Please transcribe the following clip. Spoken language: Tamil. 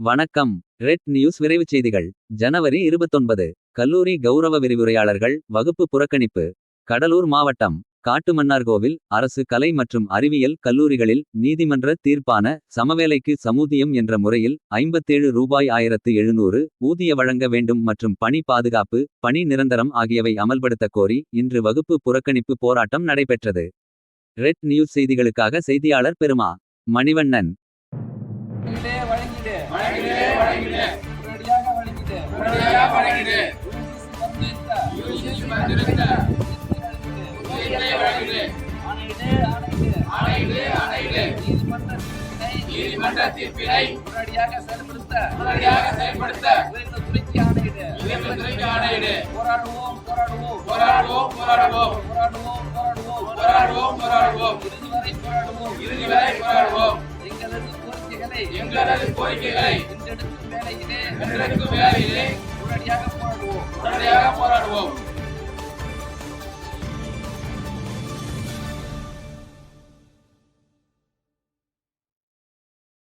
வணக்கம். ரெட் நியூஸ் விரைவுச் செய்திகள். ஜனவரி இருபத்தொன்பது. கல்லூரி கௌரவ விரிவுரையாளர்கள் வகுப்பு புறக்கணிப்பு. கடலூர் மாவட்டம் காட்டுமன்னார்கோவில் அரசு கலை மற்றும் அறிவியல் கல்லூரிகளில் நீதிமன்ற தீர்ப்பான சமவேலைக்கு சமூதியம் என்ற முறையில் ஐம்பத்தேழு ரூபாய் ஆயிரத்து எழுநூறு ஊதிய வழங்க வேண்டும் மற்றும் பணி பாதுகாப்பு பணி நிரந்தரம் ஆகியவை அமல்படுத்த கோரி இன்று வகுப்பு புறக்கணிப்பு போராட்டம் நடைபெற்றது. ரெட் நியூஸ் செய்திகளுக்காக செய்தியாளர் பெருமா. மணிவண்ணன். வழங்கிடு வழங்கிடு வழங்கிடு உடனடியாக வழங்கிடு உடனடியாக வழங்கிடு யூஜிசி மந்திரித்த உதவிகளை வழங்கிடு ஆணையிடு ஆணையிடு. ஆணையிடு நீதிமன்ற தீர்ப்பினை நீதிமன்ற தீர்ப்பினை உடனடியாக செயல்படுத்த. உடனடியாக செயல்படுத்த. உயர்ந்த துறைக்கு ஆணையிடு. உயர்ந்த துறைக்கு ஆணையிடு. போராடுவோம் போராடுவோம் போராடுவோம் போராடுவோம். போராடுவோம் போராடுவோம். எங்களது கோரிக்கைகளை வென்றெடுக்கும் வேலையிலே